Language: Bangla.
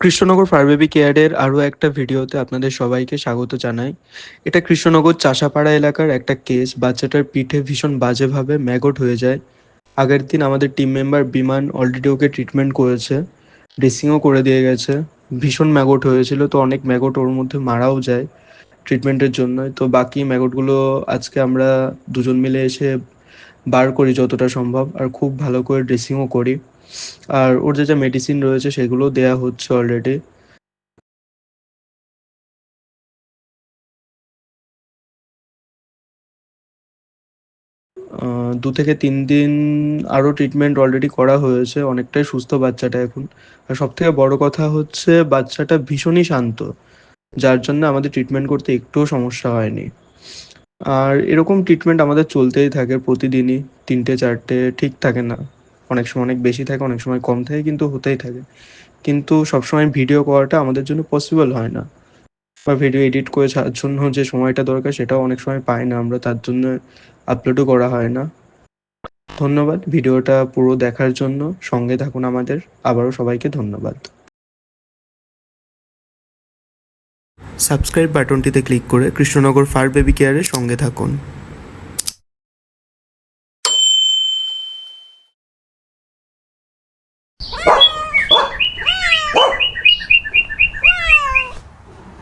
কৃষ্ণনগর ফায়ার বেবি কেয়ারের আরও একটা ভিডিওতে আপনাদের সবাইকে স্বাগত জানাই। এটা কৃষ্ণনগর চাষাপাড়া এলাকার একটা কেস, বাচ্চাটার পিঠে ভীষণ বাজেভাবে ম্যাগট হয়ে যায়। আগের দিন আমাদের team member Biman already okay treatment করেছে ড্রেসিংও করে দিয়ে গেছে। ভীষণ ম্যাগট হয়েছিল, তো অনেক ম্যাগট ওর মধ্যে মারাও যায় ট্রিটমেন্টের জন্য তো বাকি ম্যাগটগুলো আজকে আমরা দুজন মিলে এসে বার করি যতটা সম্ভব, আর খুব ভালো করে ড্রেসিংও করি। আর ওর যে, যা মেডিসিন রয়েছে, সেগুলো দেয়া হচ্ছে অলরেডি দু থেকে তিন দিন আরও ট্রিটমেন্ট অলরেডি করা হয়েছে, অনেকটাই সুস্থ বাচ্চাটা এখন। আর সব থেকে বড় কথা হচ্ছে, বাচ্চাটা ভীষণই শান্ত, যার জন্য আমাদের ট্রিটমেন্ট করতে একটুও সমস্যা হয়নি। আর এরকম ট্রিটমেন্ট আমাদের চলতেই থাকে প্রতিদিনই, তিনটে, চারটে, ঠিক থাকে না। অনেক সময় অনেক বেশি থাকে, অনেক সময় কম থাকে, কিন্তু হতেই থাকে। কিন্তু সবসময় ভিডিও করাটা আমাদের জন্য পসিবল হয় না। বা ভিডিও এডিট করে জন্য যে সময়টা দরকার, সেটাও অনেক সময় পাই না আমরা, তার জন্য আপলোডও করা হয় না। ধন্যবাদ ভিডিওটা পুরো দেখার জন্য। সঙ্গে থাকুন আমাদের। আবারও সবাইকে ধন্যবাদ। সাবস্ক্রাইব বাটনটিতে ক্লিক করে কৃষ্ণনগর ফার বেবি কেয়ারের সঙ্গে থাকুন।